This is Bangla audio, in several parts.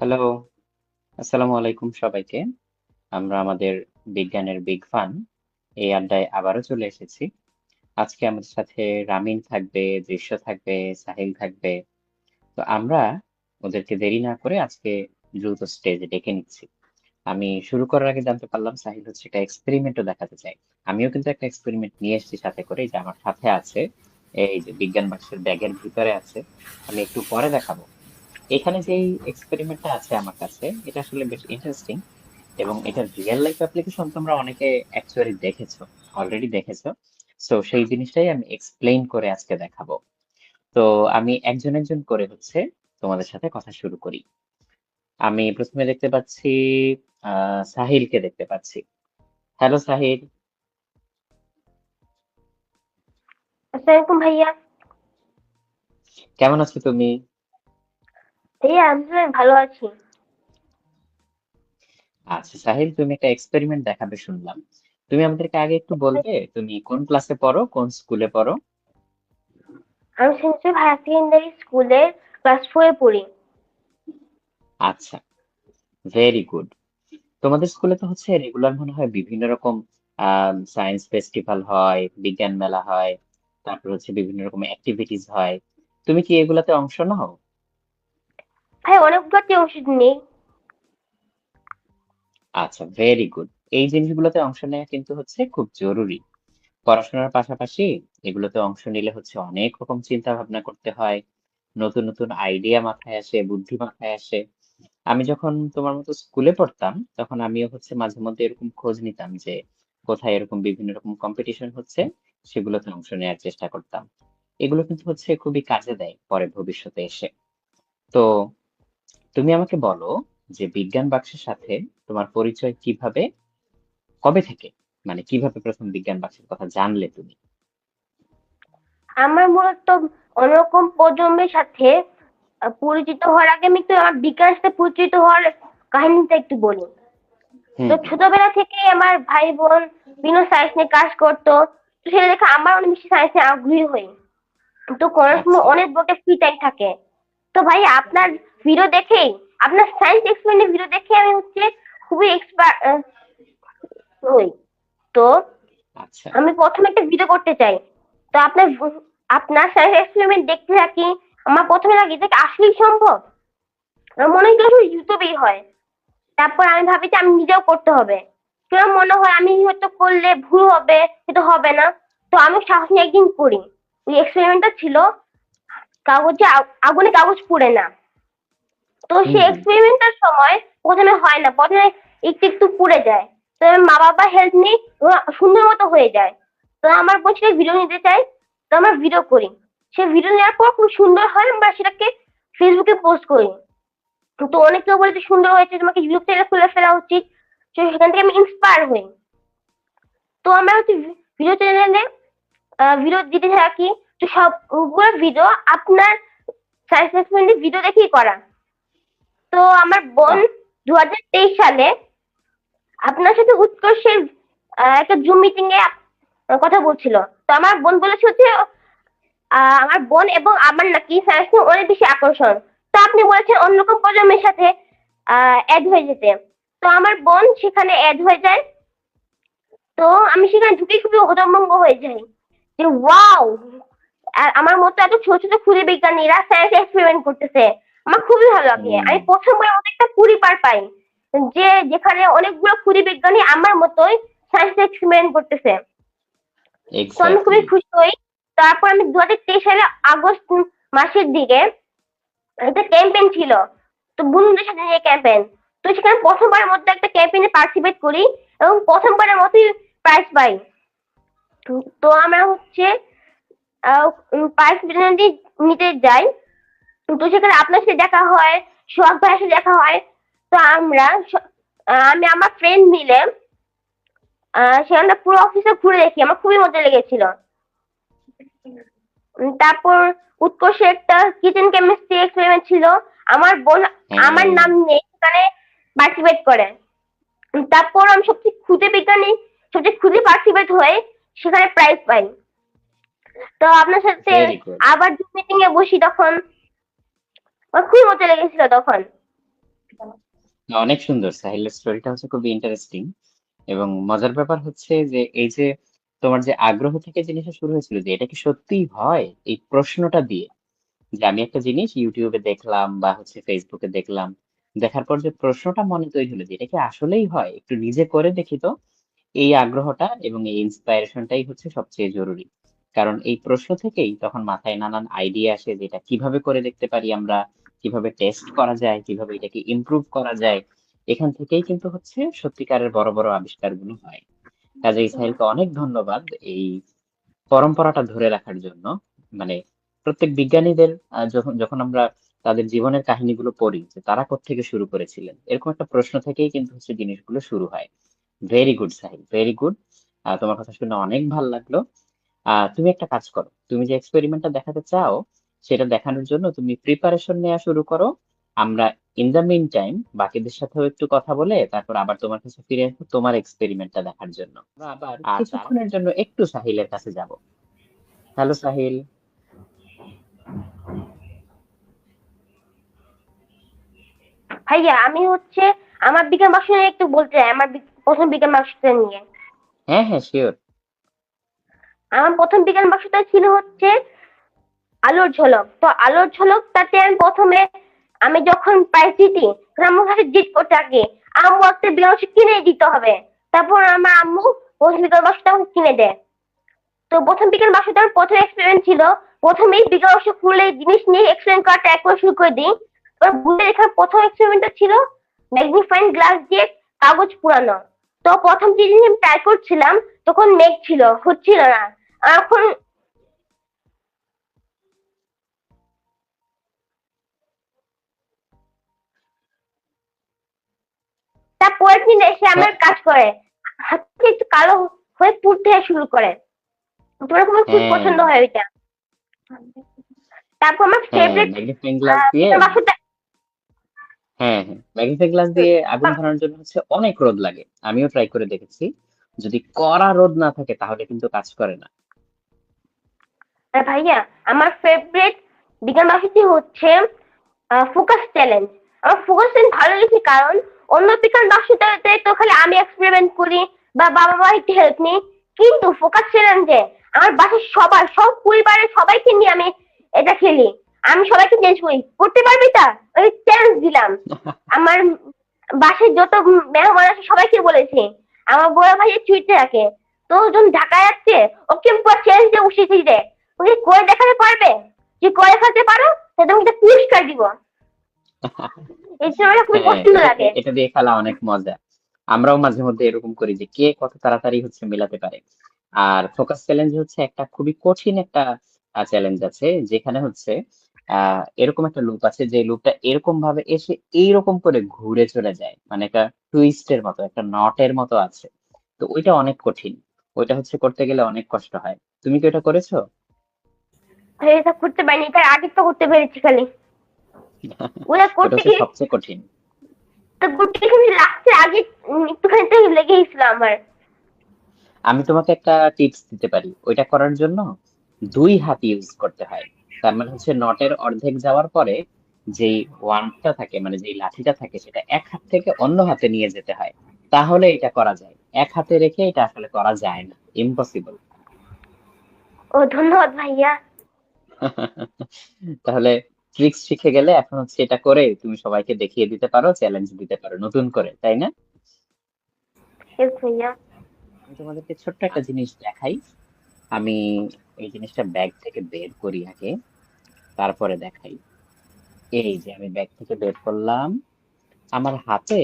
হ্যালো, আসসালামু আলাইকুম সবাইকে। আমরা আমাদের বিজ্ঞানের বিগ ফান এই আড্ডায় আবারও চলে এসেছি। আজকে আমাদের সাথে রামিন থাকবে, দৃশ্য থাকবে, সাহিল থাকবে। তো আমরা ওদেরকে দেরি না করে আজকে দ্রুত স্টেজে ডেকে নিচ্ছি। আমি শুরু করার আগে জানতে পারলাম সাহিল হচ্ছে একটা এক্সপেরিমেন্টও দেখাতে চাই। আমিও কিন্তু একটা এক্সপেরিমেন্ট নিয়ে এসেছি সাথে করে যে আমার সাথে আছে। এই যে বিজ্ঞান বাক্সের ব্যাগের ভিতরে আছে। আমি একটু পরে দেখাবো। এখানে যে এক্সপেরিমেন্টটা আছে আমার কাছে এটা আসলে বেশ ইন্টারেস্টিং এবং এটার রিয়েল লাইফ অ্যাপ্লিকেশন তোমরা অনেকে অ্যাকচুয়ালি দেখেছ অলরেডি দেখেছ। সো সেই জিনিসটাই আমি এক্সপ্লেইন করে আজকে দেখাবো। তো আমি একজন একজন করে হচ্ছে তোমাদের সাথে কথা শুরু করি। আমি প্রথমে দেখতে পাচ্ছি সাহিলকে দেখতে পাচ্ছি। হ্যালো সাহিল। আসসালামাইকুম ভাইয়া। কেমন আছো তুমি? ভাইয়া আমি ভালো আছি। আচ্ছা সাহিল তুমি একটা এক্সপেরিমেন্ট দেখাবে শুনলাম। তুমি আমাদেরকে আগে একটু বলবে তুমি কোন ক্লাসে পড়ো কোন স্কুলে পড়ো? আমি সেন্সর হায়ার সেকেন্ডারি স্কুলে ক্লাস ফোরে পড়ি। আচ্ছা ভেরি গুড তোমাদের স্কুলে তো হচ্ছে রেগুলার মনে হয় বিভিন্ন রকম সায়েন্স ফেস্টিভ্যাল হয় বিজ্ঞান মেলা হয় তারপর হচ্ছে বিভিন্ন রকম অ্যাক্টিভিটিস হয়। তুমি কি এগুলাতে অংশ নাও? ভাই অনেকগুলোতে অংশ নেই। আচ্ছা ভেরি গুড এই জিনিসগুলোতে অংশ নেওয়া কিন্তু হচ্ছে খুব জরুরি। পড়াশোনার পাশাপাশি এগুলোতে অংশ নিলে হচ্ছে অনেক রকম চিন্তা ভাবনা করতে হয়। নতুন নতুন আইডিয়া মাথায় আসে, বুদ্ধি মাথায় আসে। আমি যখন তোমার মতো স্কুলে পড়তাম, তখন আমিও হচ্ছে মাঝে মধ্যে এরকম খোঁজ নিতাম যে কোথায় এরকম বিভিন্ন রকম কম্পিটিশন হচ্ছে, সেগুলোতে অংশ নেওয়ার চেষ্টা করতাম। এগুলো কিন্তু হচ্ছে খুবই কাজে দেয় পরে ভবিষ্যতে এসে। তো তুমি আমাকে বলো যে বিজ্ঞান বাক্সের সাথে তোমার পরিচয় কীভাবে কবে থেকে? মানে কীভাবে প্রথম বিজ্ঞান বাক্সের কথা জানলে তুমি? আমার মূলত অন্যরকম প্রজন্মের সাথে পরিচিত হওয়ার আগে আমি একটু আমার বিজ্ঞানের সাথে পরিচিত হওয়ার কাহিনীটা একটু বলি। তো ছোটবেলা থেকেই আমার ভাই বোন বিভিন্ন সায়েন্স নিয়ে কাজ করতো। তো সেটা দেখে আমার অনেক বেশি সায়েন্স আগ্রহী হই। তো কোনো সময় আচ্ছা অনেক বড় ফ্রি টাইম থাকে। তো ভাই আপনার ভিডিও দেখেই আপনার সায়েন্স এক্সপেরিমেন্টের ভিডিও দেখে আমি হচ্ছে খুবই এক্সপার্ট হই। তো আচ্ছা। আমি প্রথমে একটা ভিডিও করতে চাই। তো আপনার আপনার সায়েন্স এক্সপেরিমেন্ট দেখতে থাকি আমার প্রথমে লাগে কি আসলেই সম্ভব? আমার মনে হয় ইউটিউবেই হয়। তারপর আমি ভাবি যে আমি নিজেও করতে হবে। কেন মনে হয় আমি হয়তো করলে ভুল হবে কিন্তু হবে না। তো আমি সাহস নিয়ে একদিন করি। ওই এক্সপেরিমেন্টটা ছিল। কাগজে আগুনে কাগজ পুড়ে না। তো হুম এক্সপেরিমেন্টের সময় প্রথমে হয় না প্রথমে একটু একটু পুড়ে যায়। তো মা বাবা হেল্প নিই সুন্দর মতো হয়ে যায়। তো আমার বলছিল ভিডিও নিতে চাই তো আমরা ভিডিও করি। সে ভিডিও নেওয়ার পর খুব সুন্দর হয় আমরা সেটাকে ফেসবুকে পোস্ট করি। তো অনেক কেউ বলে যে সুন্দর হয়েছে তোমাকে ইউটিউব চ্যানেল খুলে ফেলা উচিত। তো সেখান থেকে আমি ইন্সপায়ার হই। তো আমরা হচ্ছে ভিডিও চ্যানেলে ভিডিও দিতে থাকি। তো সবগুলো ভিডিও আপনার সায়েন্স ভিডিও দেখেই করা। তো আমার বোন দু হাজার তেইশ সালে আপনার সাথে উৎকর্ষের একটা জুম মিটিং এ কথা বলছিল। তো আমার বোন বলেছে হচ্ছে আমার বোন এবং আমার নাকি সায়েন্স নিয়ে অনেক বেশি আকর্ষণ। তো আপনি বলেছেন অন্যরকম প্রজন্মের সাথে অ্যাড হয়ে যেতে। তো আমার বোন সেখানে অ্যাড হয়ে যায়। তো আমি সেখানে ঢুকে খুবই হতভম্ব হয়ে যাই। যে, ওয়াও আমার মতো এত ছোট ছোট ক্ষুদে বিজ্ঞানীরা সায়েন্স এক্সপেরিমেন্ট করতেছে। আমার খুবই ভালো লাগে। আমি প্রথমবার মতো একটা পরিবার পাই। যে যেখানে অনেকগুলো ক্ষুদে বিজ্ঞানী আমার মতোই সায়েন্স এক্সপেরিমেন্ট করতেছে। তো আমি খুবই খুশি হই। তারপর আমি দু হাজার তেইশ সালে আগস্ট মাসের দিকে একটা ক্যাম্পেইন ছিল। তো বন্ধুদের সাথে নিয়ে ক্যাম্পেইন তো সেখানে প্রথমবারের মধ্যে একটা ক্যাম্পেইনে পার্টিসিপেট করি এবং প্রথমবারের মতোই প্রাইজ পাই। তো আমরা হচ্ছে প্রাইজ নিতে যাই। তো সেখানে আপনার সাথে দেখা হয় সোহাগ ভাইয়ের সাথে দেখা হয়। তো আমরা আমি আমার ফ্রেন্ড মিলে সেখানে পুরো অফিসে ঘুরে দেখি। আমার খুবই মজা লেগেছিল। তারপর উৎকর্ষে একটা কিচেন কেমিস্ট্রি এক্সপেরিমেন্ট ছিল। আমার বোন আমার নাম নিয়ে সেখানে পার্টিসিপেট করে। তারপর আমি সবচেয়ে খুদে বিজ্ঞানী সবচেয়ে খুদে পার্টিসিপেট হয়ে সেখানে প্রাইজ পাই। তো আপনার সাথে আবার জুম মিটিং এ বসি তখন। খুবই মজা লেগেছিল তখন। অনেক সুন্দর। সাহিলের স্টোরিটা হচ্ছে খুবই ইন্টারেস্টিং এবং মজার ব্যাপার হচ্ছে যে এই যে তোমার যে আগ্রহ থেকে জিনিসটা শুরু হয়েছিল যে এটা কি সত্যিই হয়? এই প্রশ্নটা দিয়ে যে আমি একটা জিনিস ইউটিউবে দেখলাম বা হচ্ছে ফেসবুকে দেখলাম। দেখার পর যে প্রশ্নটা মনে তৈরি হলো যে এটা কি আসলেই হয়? একটু নিজে করে দেখি তো। এই আগ্রহটা এবং এই ইন্সপায়ারেশনটাই হচ্ছে সবচেয়ে জরুরি। কারণ এই প্রশ্ন থেকেই তখন মাথায় নানান আইডিয়া আসে যে এটা কীভাবে করে দেখতে পারি আমরা কীভাবে টেস্ট করা যায় কীভাবে এটাকে ইমপ্রুভ করা যায়। এখান থেকেই কিন্তু হচ্ছে সত্যিকারের বড় বড় আবিষ্কারগুলো হয়। কাজে ইসরায়েলকে অনেক ধন্যবাদ এই পরম্পরাটা ধরে রাখার জন্য। মানে প্রত্যেক বিজ্ঞানীদের যখন যখন আমরা তাদের জীবনের কাহিনীগুলো পড়ি যে তারা কোত্থেকে শুরু করেছিলেন এরকম একটা প্রশ্ন থেকেই কিন্তু হচ্ছে জিনিসগুলো শুরু হয়। Very good Sahil very good তোমার কথা শুনে অনেক ভালো লাগল। তুমি একটা কাজ করো। তুমি যে এক্সপেরিমেন্টটা দেখাতে চাও সেটা দেখানোর জন্য তুমি প্রিপারেশন নেওয়া শুরু করো। আমরা ইন দ্য মিন টাইম বাকিদের সাথেও একটু কথা বলে তারপর আবার তোমার কাছে ফিরে আসব তোমার এক্সপেরিমেন্টটা দেখার জন্য। আবার কিছুক্ষণের জন্য একটু সাহিলের কাছে যাব। হ্যালো সাহিল। ভাইয়া আমি হচ্ছে আমার বিজ্ঞান বাক্স নিয়ে একটু বলতে চাই আমার প্রথম বিজ্ঞান বাক্সটা নিয়ে। হ্যাঁ হ্যাঁ শিওর আমার প্রথম বিজ্ঞান বাক্সটা ছিল হচ্ছে আলোর ঝলক। তো আলোর ঝলক তাতে আমি প্রথমে আমি যখন প্রাইজ জিতি আমার কাছে জিত করতে থাকি আম্মু একটা বাক্স কিনে দিতে হবে। তারপর আমার আম্মু প্রথম বিজ্ঞান বাক্সটা আমাকে কিনে দেয়। তো প্রথম বিজ্ঞান আমার প্রথম এক্সপেরিমেন্ট ছিল। প্রথমেই বিজ্ঞান বাক্স খুলে জিনিস নিয়ে এক্সপেরিমেন্ট করাটা একবার শুরু করে দিই। এবার বুঝে এখানে প্রথম এক্সপেরিমেন্টটা ছিল ম্যাগনিফাইং গ্লাস দিয়ে কাগজ পুরানো। তো প্রথম যে জিনিস আমি ট্রাই করছিলাম, তখন মেঘ ছিল হচ্ছিল না। এখন তারপরের দিন এসে আমার কাজ করে। হাত থেকে একটু কালো হয়ে পুড়তে শুরু করে। তোমার খুব খুব হ্যাঁ। পছন্দ হয় ওইটা। তারপর আমার হ্যাঁ ফেভারিট হ্যাঁ হ্যাঁ। ম্যাগনিফাইং গ্লাস দিয়ে আগুন ধরানোর জন্য হচ্ছে অনেক রোদ লাগে। আমিও ট্রাই করে দেখেছি। যদি কড়া রোদ না থাকে তাহলে কিন্তু কাজ করে না। আর ভাইয়া আমার ফেভারিট বিজ্ঞান বাক্সটি হচ্ছে ফোকাস চ্যালেঞ্জ আমার ফোকাস চ্যালেঞ্জ ভালো লেগেছে কারণ অন্য বিজ্ঞান বাক্সটাতে তো খালি আমি এক্সপেরিমেন্ট করি বা বাবা মা একটু হেল্প নিই। কিন্তু ফোকাস চ্যালেঞ্জে আমার বাসার সবার সব পরিবারের সবাইকে নিয়ে আমি এটা খেলি। আমি সবাইকে চেঞ্জ করি। করতে পারবি তা? ওই চ্যালেঞ্জ দিলাম। আমার বাসায় যত মেহমান আছে সবাইকে বলেছি। আমার বড় ভাইয়ের চুইতে রাখে তো যখন ঢাকা যাচ্ছে ওকে চ্যালেঞ্জ দিয়ে উঠিয়েছি রে। তুমি করে দেখাতে পারবে? যদি করে দেখাতে পারো? তাহলে তোমাকে একটা পুরস্কার দিব। এই খুবই হ্যাঁ, পছন্দ লাগে। এটা দিয়ে খেলা অনেক মজা। আমরাও মাঝে মধ্যে এরকম করি যে কে কত তাড়াতাড়ি হচ্ছে মেলাতে পারে। আর ফোকাস চ্যালেঞ্জ হচ্ছে একটা খুবই কঠিন একটা চ্যালেঞ্জ আছে যেখানে হচ্ছে আহ এরকম একটা লুপ আছে যে লুপটা এরকম ভাবে এসে এইরকম করে ঘুরে চলে যায়। মানে একটা টুইস্টের মতো একটা নটের মতো আছে। তো ওইটা অনেক কঠিন। ওইটা হচ্ছে করতে গেলে অনেক কষ্ট হয়। তুমি কি ওটা করেছ? এটা করতে পারিনি তার আগে তো করতে পেরেছি খালি। ওরা করতে গিয়ে সবচেয়ে কঠিন। তো করতে গিয়ে লাস্টে আগে একটুখানি তো লেগে গেছিল আমার। আমি তোমাকে একটা টিপস দিতে পারি। ওইটা করার জন্য দুই হাত ইউজ করতে হয়। তার মানে হচ্ছে নটের অর্ধেক যাওয়ার পরে যেই ওয়ানটা থাকে মানে যেই লাঠিটা থাকে সেটা এক হাত থেকে অন্য হাতে নিয়ে যেতে হয়। তাহলে এটা করা যায়। এক হাতে রেখে এটা আসলে করা যায় না। ইম্পসিবল ও ধন্যবাদ ভাইয়া। তাহলে ট্রিক্স শিখে গেলে এখন হচ্ছে এটা করে তুমি সবাইকে দেখিয়ে দিতে পারো চ্যালেঞ্জ দিতে পারো নতুন করে তাই না? আমি তোমাদেরকে ছোট্ট একটা জিনিস দেখাই। আমি এই জিনিসটা ব্যাগ থেকে বের করি আগে তারপরে দেখাই। এই যে আমি ব্যাগ থেকে বের করলাম। আমার হাতে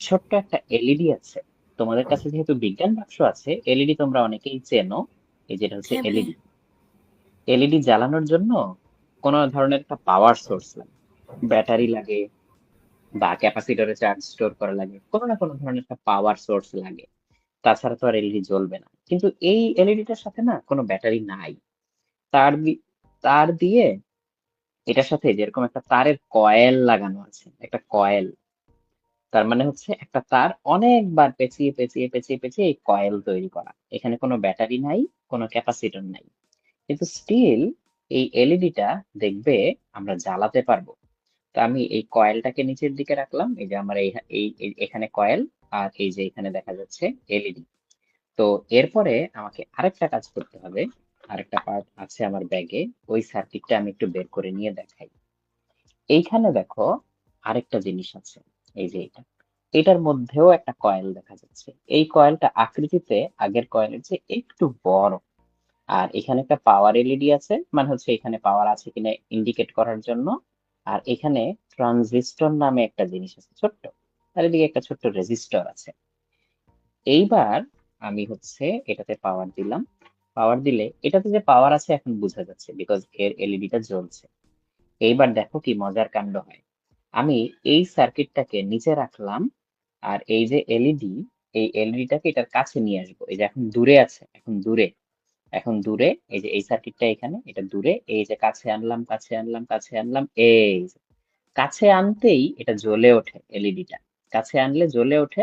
ছোট্ট একটা এলইডি আছে। তোমাদের কাছে যেহেতু বিজ্ঞান বাক্স আছে এলইডি তোমরা অনেকেই চেনো। এই যেটা হচ্ছে হ্যাঁ, এলইডি এলইডি জ্বালানোর জন্য কোনো ধরনের একটা পাওয়ার সোর্স লাগে। ব্যাটারি লাগে বা ক্যাপাসিটরে চার্জ স্টোর করা লাগে, কোনো না কোনো ধরনের একটা পাওয়ার সোর্স লাগে। তাছাড়া তো আর এলইডি জ্বলবে না। কিন্তু এই এলইডিটার সাথে না কোনো ব্যাটারি নাই। তার তার দিয়ে এটার সাথে যেরকম একটা তারের কয়েল লাগানো আছে, একটা কয়েল তার মানে হচ্ছে একটা তার অনেকবার পেঁচিয়ে পেঁচিয়ে পেঁচিয়ে পেঁচিয়ে এই কয়েল তৈরি করা। এখানে কোনো ব্যাটারি নাই, কোনো ক্যাপাসিটর নাই। কিন্তু স্টিল এই এলইডিটা দেখবে আমরা জ্বালাতে পারব। তো আমি এই কয়েলটাকে নিচের দিকে রাখলাম, এই যে আমার এই এখানে কয়েল আর এই যে এখানে দেখা যাচ্ছে এলইডি তো এরপরে আমাকে আরেকটা কাজ করতে হবে, আরেকটা পার্ট আছে আমার ব্যাগে ওই সার্কিটটা আমি একটু বের করে নিয়ে দেখাই। এইখানে দেখো আরেকটা জিনিস আছে, এই যে এটা। এটার মধ্যেও একটা কয়েল দেখা যাচ্ছে। এই কয়েলটা আকৃতিতে আগের কয়েলের চেয়ে একটু বড়। আর এখানে একটা পাওয়ার এলইডি আছে মানে হচ্ছে এখানে পাওয়ার আছে কিনা ইন্ডিকেট করার জন্য। আর এখানে ট্রানজিস্টর নামে একটা জিনিস আছে ছোট্ট। আর এদিকে একটা ছোট্ট রেজিস্টর আছে। এইবার আমি হচ্ছে এটাতে পাওয়ার দিলাম। পাওয়ার দিলে এটাতে যে পাওয়ার আছে এখন বোঝা যাচ্ছে বিকজ এর এলইডিটা জ্বলছে। এইবার দেখো কি মজার কাণ্ড হয়। আমি এই সার্কিটটাকে নিচে রাখলাম আর এই যে এলইডি এই এলইডিটাকে এটার কাছে নিয়ে আসব। এই যে এখন দূরে আছে, এখন দূরে। এখন দূরে এই যে এই সার্কিটটা এখানে, এটা দূরে, এই যে কাছে আনলাম কাছে আনলাম কাছে আনলাম, এই কাছে আনতেই এটা জ্বলে ওঠে এলইডিটা। কাছে আনলে জ্বলে ওঠে,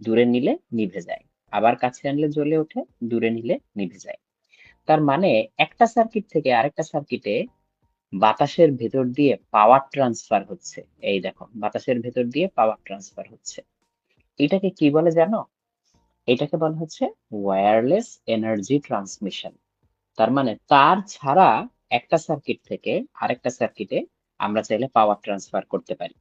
দূরে নিলে নিভে যায়। আবার কাছে আনলে জ্বলে ওঠে, দূরে নিলে নিভে যায়। তার মানে একটা সার্কিট থেকে আরেকটা সার্কিটে বাতাসের ভেতর দিয়ে পাওয়ার ট্রান্সফার হচ্ছে। এই দেখো, বাতাসের ভেতর দিয়ে পাওয়ার ট্রান্সফার হচ্ছে। এটাকে কি বলে জানো? এটাকে বলা হচ্ছে ওয়্যারলেস এনার্জি ট্রান্সমিশন তার মানে তার ছাড়া একটা সার্কিট থেকে আরেকটা সার্কিটে আমরা চাইলে পাওয়ার ট্রান্সফার করতে পারি।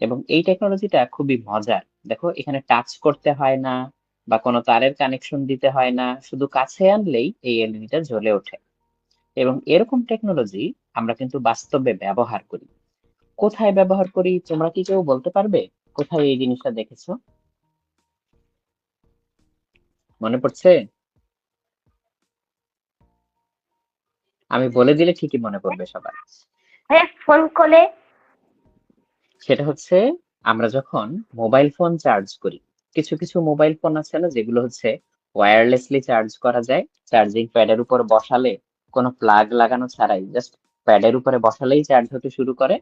এবং এই টেকনোলজিটা খুবই মজার। দেখো, এখানে টাচ করতে হয় না বা কোনো তারের কানেকশন দিতে হয় না, শুধু কাছে আনলেই এই এলইডিটা জ্বলে ওঠে। এবং এরকম টেকনোলজি আমরা কিন্তু বাস্তবে ব্যবহার করি। কোথায় ব্যবহার করি, তোমরা কি কেউ বলতে পারবে? কোথায় এই জিনিসটা দেখেছ? মনে পড়ছে? আমি বলে দিলে ঠিকই মনে পড়বে সবার ফোন কলে সেটা হচ্ছে আমরা যখন মোবাইল ফোন চার্জ করি কিছু কিছু মোবাইল ফোন আছে না যেগুলো হচ্ছে ওয়্যারলেসলি চার্জ করা যায় চার্জিং প্যাডের উপর বসালে কোনো প্লাগ লাগানো ছাড়াই জাস্ট প্যাডের উপরে বসালেই চার্জ হতে শুরু করে।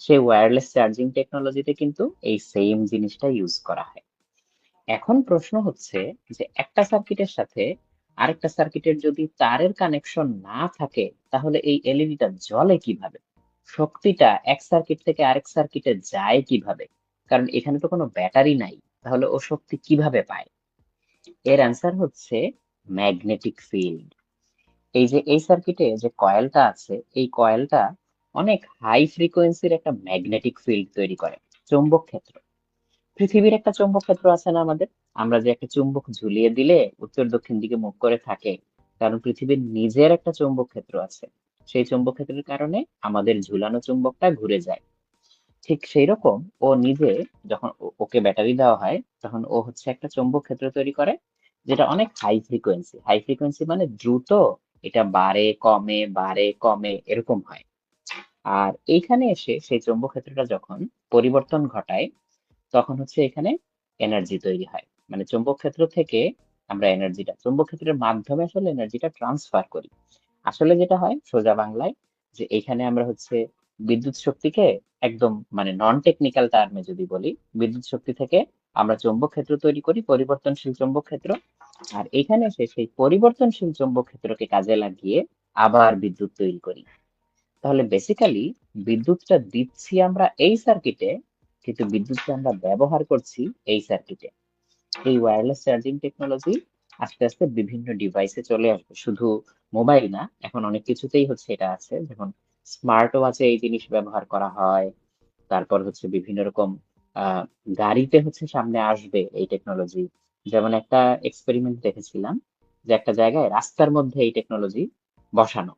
সেই ওয়্যারলেস চার্জিং টেকনোলজিতে কিন্তু এই সেম জিনিসটা ইউজ করা হয়। এখন প্রশ্ন হচ্ছে যে একটা সার্কিটের সাথে আরেকটা সার্কিটের যদি তারের কানেকশন না থাকে, তাহলে এই এলইডিটা জ্বলে কীভাবে? শক্তিটা এক সার্কিট থেকে আরেক সার্কিটে যায় কীভাবে? কারণ এখানে তো কোনো ব্যাটারি নাই, তাহলে ও শক্তি কীভাবে পায়? এর অ্যান্সার হচ্ছে ম্যাগনেটিক ফিল্ড এই যে এই সার্কিটে যে কয়েলটা আছে, এই কয়েলটা অনেক হাই ফ্রিকোয়েন্সির একটা ম্যাগনেটিক ফিল্ড তৈরি করে, চৌম্বক ক্ষেত্র। পৃথিবীর একটা চৌম্বক ক্ষেত্র আছে না আমাদের? আমরা যে একটা চুম্বক ঝুলিয়ে দিলে উত্তর দক্ষিণ দিকে মুখ করে থাকে, কারণ পৃথিবীর নিজের একটা চৌম্বক ক্ষেত্র আছে। সেই চৌম্বক ক্ষেত্রের কারণে আমাদের ঝুলানো চুম্বকটা ঘুরে যায়। ঠিক সেই রকম ও নিজে যখন ওকে ব্যাটারি দেওয়া হয়, তখন ও হচ্ছে একটা চৌম্বক ক্ষেত্র তৈরি করে, যেটা অনেক হাই ফ্রিকোয়েন্সি হাই ফ্রিকোয়েন্সি মানে দ্রুত এটা বাড়ে, কমে বাড়ে, কমে, এরকম হয়। আর এইখানে এসে সেই চৌম্বক ক্ষেত্রটা যখন পরিবর্তন ঘটায় তখন হচ্ছে এখানে এনার্জি তৈরি হয়। মানে চৌম্বক ক্ষেত্র থেকে আমরা এনার্জিটা চৌম্বক ক্ষেত্রের মাধ্যমে আসলে এনার্জিটা ট্রান্সফার করি। আসলে যেটা হয় সোজা বাংলায় যে এখানে আমরা হচ্ছে বিদ্যুৎ শক্তিকে একদম মানে নন টেকনিক্যাল টার্মে যদি বলি, বিদ্যুৎ শক্তি থেকে আমরা চৌম্বক ক্ষেত্র তৈরি করি, পরিবর্তনশীল চৌম্বক ক্ষেত্র। আর এখানে এসে সেই পরিবর্তনশীল চৌম্বক ক্ষেত্রকে কাজে লাগিয়ে আবার বিদ্যুৎ তৈরি করি। তাহলে বেসিক্যালি বিদ্যুৎটা দিচ্ছি আমরা এই সার্কিটে কিন্তু বিদ্যুৎটা আমরা ব্যবহার করছি এই সার্কিটে এই ওয়্যারলেস চার্জিং টেকনোলজি আস্তে আস্তে বিভিন্ন ডিভাইসে চলে আসবে। শুধু মোবাইল না, এখন অনেক কিছুতেই হচ্ছে এটা আছে। যেমন স্মার্ট ওয়াচে এই জিনিস ব্যবহার করা হয়। তারপর হচ্ছে বিভিন্ন রকম গাড়িতে হচ্ছে সামনে আসবে এই টেকনোলজি যেমন একটা এক্সপেরিমেন্ট দেখেছিলাম যে একটা জায়গায় রাস্তার মধ্যে এই টেকনোলজি বসানো।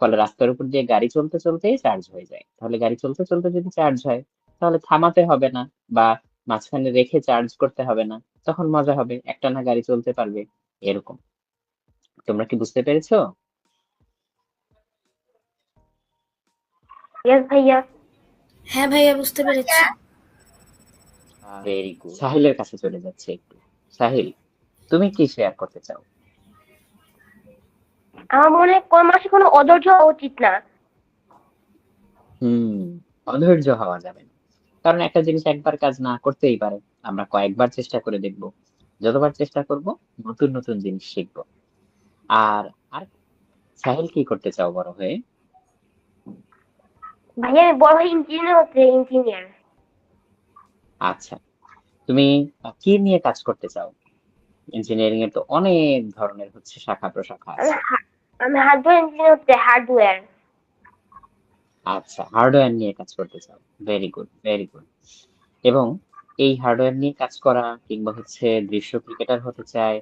ফলে রাস্তার উপর দিয়ে গাড়ি চলতে চলতেই চার্জ হয়ে যায়। তাহলে গাড়ি চলতে চলতে যদি চার্জ হয় তাহলে থামাতে হবে না বা মাঝখানে রেখে চার্জ করতে হবে না। তখন মজা হবে একটানা গাড়ি চলতে পারবে এরকম। তোমরা কি বুঝতে পেরেছ? ইয়েস ভাইয়া। হ্যাঁ ভাইয়া বুঝতে পেরেছি। ভেরি গুড সাহিলের কাছে চলে যাচ্ছে একটু। সাহিল তুমি কি শেয়ার করতে চাও? আমার মনে হয় কোন মাসে কোনো অধৈর্য হওয়া উচিত না। হুম অধৈর্য হওয়া যাবে না। কারণ একটা জিনিস একবার কাজ না করতেই পারে। আমরা কয়েকবার চেষ্টা করে দেখব। যতবার চেষ্টা করব নতুন নতুন জিনিস শিখব। আর আর সাহিল কি করতে চাও বড় হয়ে? ভাইয়া আমি বড় ইঞ্জিনিয়ার হচ্ছে ইঞ্জিনিয়ার আচ্ছা। তুমি কি নিয়ে কাজ করতে চাও? ইঞ্জিনিয়ারিং এর তো অনেক ধরনের হচ্ছে শাখা প্রশাখা আছে। আমি হার্ডওয়্যার ইঞ্জিনিয়ার হচ্ছে হার্ডওয়্যার আচ্ছা হার্ডওয়্যার নিয়ে কাজ করতে চাও। ভেরি গুড ভেরি গুড এবং এই হার্ডওয়্যার নিয়ে কাজ করা কিংবা হচ্ছে দৃশ্য ক্রিকেটার হতে চায়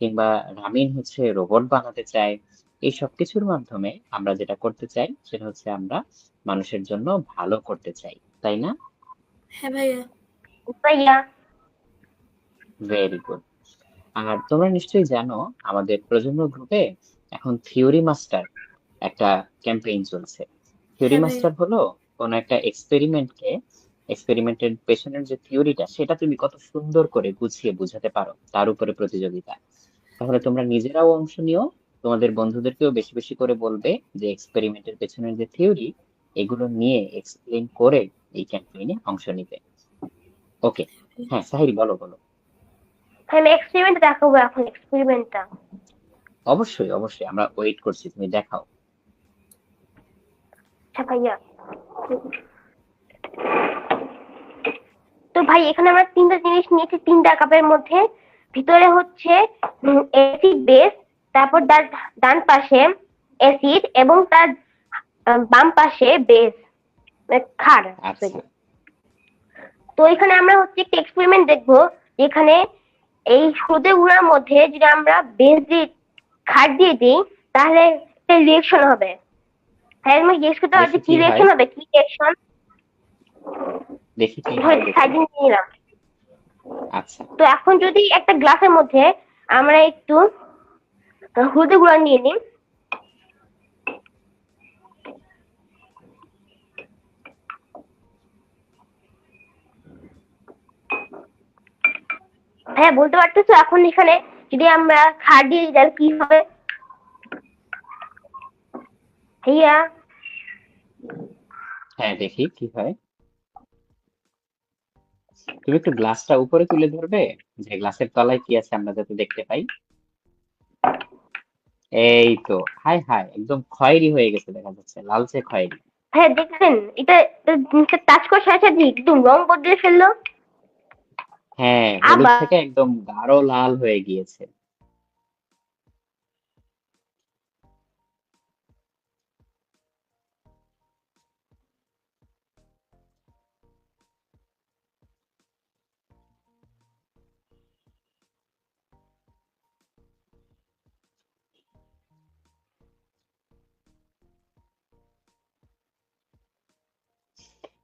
কিংবা রামিন হচ্ছে রোবট বানাতে চায় এই সব কিছুর মাধ্যমে আমরা যেটা করতে চাই সেটা হচ্ছে আমরা মানুষের জন্য ভালো করতে চাই তাই না? হ্যাঁ ভাইয়া। ভাইয়া। ভেরি গুড আর তোমরা নিশ্চয়ই জানো আমাদের প্রজন্ম গ্রুপে এখন থিওরি মাস্টার একটা ক্যাম্পেইন চলছে। থিওরি হ্যাঁ মাস্টার হলো কোন একটা এক্সপেরিমেন্টকে এক্সপেরিমেন্টের পেছনের যে থিওরিটা সেটা তুমি কত সুন্দর করে গুছিয়ে বুঝাতে পারো তার উপরে প্রতিযোগিতা। তাহলে তোমরা নিজেরাও অংশ নিও তোমাদের বন্ধুদেরকেও বেশি বেশি করে বলবে যে এক্সপেরিমেন্টের পেছনের যে থিওরি এগুলো নিয়ে এক্সপ্লেন করে এই ক্যাম্পেইনে অংশ নিতে ওকে হ্যাঁ সাহিল বলো বলো। ভাই আমি এক্সপেরিমেন্ট দেখাবো এখন এক্সপেরিমেন্টটা অবশ্যই অবশ্যই আমরা ওয়েট করছি তুমি দেখাও। আচ্ছা ভাইয়া তো ভাই এখানে আমরা তিনটা জিনিস নিয়েছি তিনটা কাপের মধ্যে। ভিতরে হচ্ছে অ্যাসিড বেস তারপর তার ডান পাশে অ্যাসিড এবং তার বাম পাশে বেস ক্ষার। আচ্ছা। তো এখানে আমরা হচ্ছে একটা এক্সপেরিমেন্ট দেখব যেখানে এই সরুতে গুঁড়ার মধ্যে যদি আমরা বেস দিয়ে খাট দিয়ে দিই তাহলে রিয়েকশন হবে। হ্যাঁ আমি জিজ্ঞেস করতে পারছি কি কি রিয়েকশন হবে কি রিয়েকশন দেখি কি। নিয়ে নিলাম আচ্ছা। তো এখন যদি একটা গ্লাসের মধ্যে আমরা একটু হলুদের গুঁড়া নিয়ে নিই। হ্যাঁ বলতে পারতেছো এখন এখানে যদি আমরা খার দিয়ে তাহলে কি হবে? ভাইয়া হ্যাঁ দেখি কি হয়। তুমি একটু গ্লাসটা উপরে তুলে ধরবে? যে গ্লাসের তলায় কি আছে আমরা যাতে দেখতে পাই? এই তো হাই হাই একদম খয়েরি হয়ে গেছে দেখা যাচ্ছে লালচে খয়েরি। হ্যাঁ দেখছেন এটা জিনিসটা টাচ করার সাথে সাথে একদম রং বদলে ফেলল। হ্যাঁ হলুদ থেকে একদম গাঢ় লাল হয়ে গিয়েছে।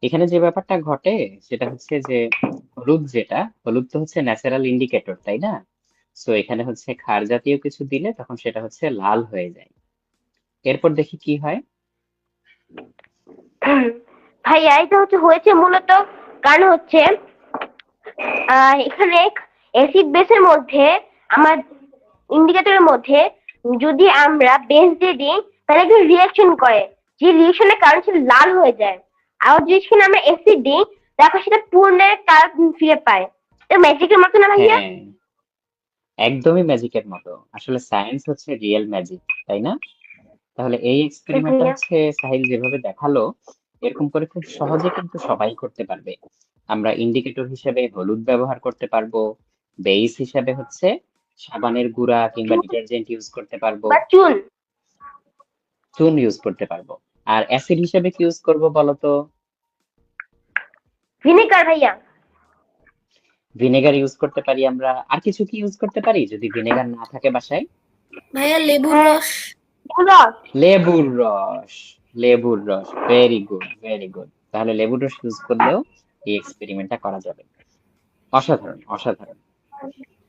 এখানে যে ব্যাপারটা ঘটে, সেটা হচ্ছে যে হলুদ যেটা, হলুদ তো হচ্ছে ন্যাচারাল ইন্ডিকেটর তাই না? সো এখানে হচ্ছে ক্ষার জাতীয় কিছু দিলে তখন সেটা হচ্ছে লাল হয়ে যায়। এরপর দেখি কি হয়। ভাইয়া এটা হচ্ছে হয়েছে মূলত কারণ হচ্ছে এখানে অ্যাসিড বেসের মধ্যে, আমার ইন্ডিকেটরের মধ্যে যদি আমরা বেস দিয়ে দিই, তাহলে একটা রিয়াকশন করে। যে রিয়াকশনের কারণ সেটা লাল হয়ে যায়। যদি আমরা অ্যাসিড দিই তখন সেটা পূর্ণের কালার ফিরে পায়? তো ম্যাজিকের মতো না ভাইয়া? হ্যাঁ একদমই ম্যাজিকের মতো। আসলে সায়েন্স হচ্ছে রিয়েল ম্যাজিক তাই না? তাহলে এই এক্সপেরিমেন্টটা ভাইয়া। হচ্ছে সাহিল যেভাবে দেখাল এরকম করে খুব সহজে কিন্তু সবাই করতে পারবে। আমরা ইন্ডিকেটর হিসেবে হলুদ ব্যবহার করতে পারব বেস হিসেবে হচ্ছে সাবানের গুঁড়া কিংবা ডিটারজেন্ট ইউজ করতে পারব। চুন। চুন ইউজ করতে পারব। আর অ্যাসিড হিসেবে কি ইউজ করব বলতো? ভিনেগার ভাইয়া। ভিনেগার ইউজ করতে পারি আমরা। আর কিছু কি ইউজ করতে পারি যদি ভিনেগার না থাকে বাসায়? ভাইয়া লেবুর রস। রস। লেবুর রস। লেবুর রস। ভেরি গুড ভেরি গুড তাহলে লেবুর রস ইউজ করলেও এই এক্সপেরিমেন্টটা করা যাবে। অসাধারণ অসাধারণ।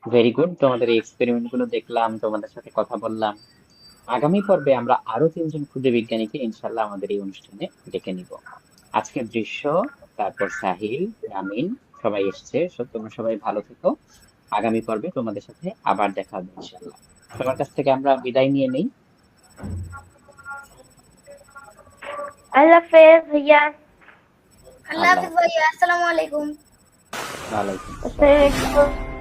ভেরি গুড তোমাদের এই এক্সপেরিমেন্টগুলো দেখলাম তোমাদের সাথে কথা বললাম। আগামী পর্বে আমরা আরও তিনজন ক্ষুদে বিজ্ঞানীকে ইনশাল্লাহ আমাদের এই অনুষ্ঠানে ডেকে নিব। আজকের দৃশ্য তারপর সাহিল রামিন সবাই এসছে। তোমরা সবাই ভালো থেকো। আগামী পর্বে তোমাদের সাথে আবার দেখা হবে ইনশাল্লাহ সবার কাছ থেকে আমরা বিদায় নিয়ে নেই। আল্লাহ হাফেজ ভাইয়া। আল্লাহ হাফিজ ভাইয়া আসসালামু আলাইকুম। ওয়ালাইকুম আসসালাম। আসসালামু আলাইকুম।